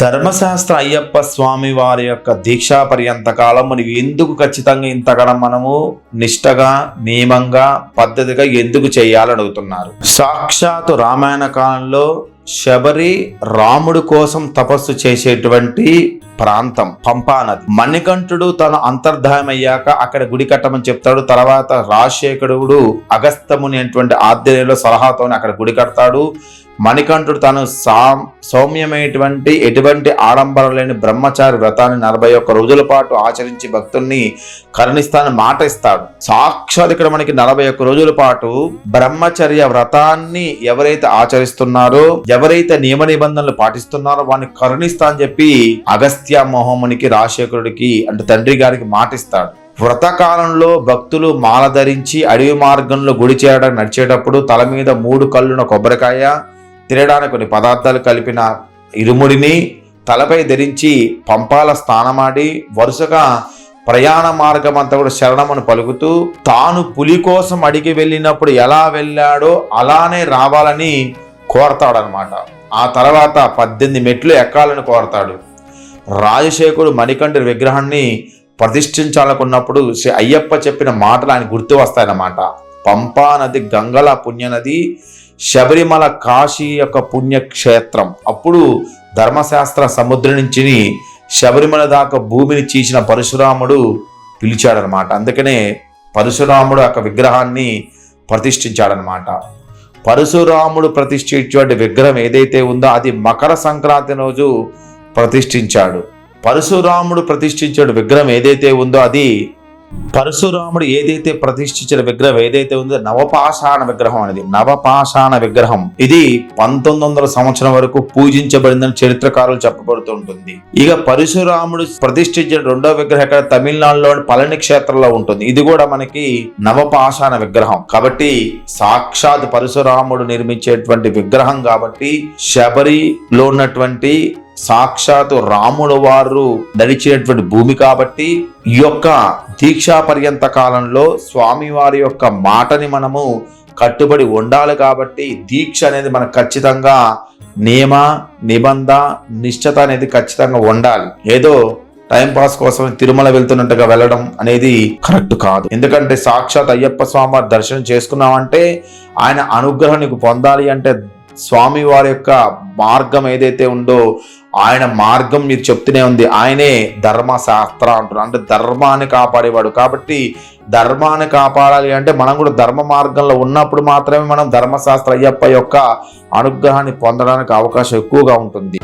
ధర్మశాస్త్ర అయ్యప్ప స్వామి వారి యొక్క దీక్షా పర్యంత కాలం మనకి ఎందుకు ఖచ్చితంగా ఇంతగా మనము నిష్టగా నియమంగా పద్ధతిగా ఎందుకు చేయాలని అడుగుతున్నారు? సాక్షాత్తు రామాయణ కాలంలో శబరి రాముడు కోసం తపస్సు చేసేటువంటి ప్రాంతం పంపానది మణికంఠుడు తను అంతర్ధానమయ్యాక అక్కడ గుడి కట్టమని చెప్తాడు. తర్వాత రాజశేఖరుడు అగస్తముని అటువంటి ఆధ్వర్యంలో సలహాతో అక్కడ గుడి కడతాడు. మణికంఠుడు తను సా సౌమ్యమైనటువంటి ఎటువంటి ఆడంబరం లేని బ్రహ్మచారి వ్రతాన్ని నలభై ఒక్క రోజుల పాటు ఆచరించి భక్తుల్ని కరుణిస్తానని మాట ఇస్తాడు. సాక్షాత్ ఇక్కడ మనకి నలభై ఒక్క రోజుల పాటు బ్రహ్మచర్య వ్రతాన్ని ఎవరైతే ఆచరిస్తున్నారో ఎవరైతే నియమ నిబంధనలు పాటిస్తున్నారో వాడిని కరుణిస్తా అని చెప్పి అగస్త్య మోహమునికి రాజశేఖరుడికి అంటే తండ్రి గారికి మాటిస్తాడు. వ్రతకాలంలో భక్తులు మాల ధరించి అడవి మార్గంలో గుడి చేరడానికి నడిచేటప్పుడు తల మీద మూడు కళ్ళున కొబ్బరికాయ తినడానికి కొన్ని పదార్థాలు కలిపిన ఇరుముడిని తలపై ధరించి పంపాల స్నానమాడి వరుసగా ప్రయాణ మార్గం అంతా కూడా శరణమును పలుకుతూ తాను పులి కోసం అడిగి వెళ్ళినప్పుడు ఎలా వెళ్ళాడో అలానే రావాలని కోరతాడనమాట. ఆ తర్వాత పద్దెనిమిది మెట్లు ఎక్కాలని కోరతాడు. రాజశేఖరుడు మణికంఠ విగ్రహాన్ని ప్రతిష్ఠించాలనుకున్నప్పుడు శ్రీ అయ్యప్ప చెప్పిన మాటలు ఆయన గుర్తు వస్తాయన్నమాట పంపా నది గంగల పుణ్యనది శబరిమల కాశీ యొక్క పుణ్యక్షేత్రం. అప్పుడు ధర్మశాస్త్ర సముద్రం నుంచి శబరిమల దాకా భూమిని చీచిన పరశురాముడు పిలిచాడనమాట. అందుకనే పరశురాముడు యొక్క విగ్రహాన్ని ప్రతిష్ఠించాడనమాట. పరశురాముడు ప్రతిష్ఠించే విగ్రహం ఏదైతే ఉందో అది మకర సంక్రాంతి రోజు ప్రతిష్ఠించాడు. పరశురాముడు ప్రతిష్ఠించిన విగ్రహం ఏదైతే ఉందో అది పరశురాముడు ఏదైతే ప్రతిష్ఠించిన విగ్రహం ఏదైతే ఉందో నవపాషాణ విగ్రహం అనేది నవపాషాణ విగ్రహం. ఇది పంతొమ్మిది వందల సంవత్సరం వరకు పూజించబడిందని చరిత్రకారులు చెప్పబడుతూ ఉంటుంది. ఇక పరశురాముడు ప్రతిష్ఠించిన రెండో విగ్రహం ఇక్కడ తమిళనాడులోని పళని క్షేత్రంలో ఉంటుంది. ఇది కూడా మనకి నవపాషాణ విగ్రహం. కాబట్టి సాక్షాత్ పరశురాముడు నిర్మించేటువంటి విగ్రహం కాబట్టి శబరిలో ఉన్నటువంటి సాక్షాత్తు రాముల వారు నడిచినటువంటి భూమి కాబట్టి ఈ యొక్క దీక్షా పర్యంత కాలంలో స్వామివారి యొక్క మాటని మనము కట్టుబడి ఉండాలి కాబట్టి దీక్ష అనేది మనకు ఖచ్చితంగా నియమ నిబంధ నిశ్చత అనేది ఖచ్చితంగా ఉండాలి. ఏదో టైం పాస్ కోసం తిరుమల వెళ్తున్నట్టుగా వెళ్ళడం అనేది కరెక్ట్ కాదు. ఎందుకంటే సాక్షాత్ అయ్యప్ప స్వామి వారి దర్శనం చేసుకున్నామంటే ఆయన అనుగ్రహం నీకు పొందాలి అంటే స్వామి వారి యొక్క మార్గం ఏదైతే ఉందో ఆయన మార్గం మీరు చెప్తూనే ఉంది. ఆయనే ధర్మశాస్త్ర అంటున్నారు. అంటే ధర్మాన్ని కాపాడేవాడు. కాబట్టి ధర్మాన్ని కాపాడాలి అంటే మనం కూడా ధర్మ మార్గంలో ఉన్నప్పుడు మాత్రమే మనం ధర్మశాస్త్ర అయ్యప్ప యొక్క అనుగ్రహాన్ని పొందడానికి అవకాశం ఎక్కువగా ఉంటుంది.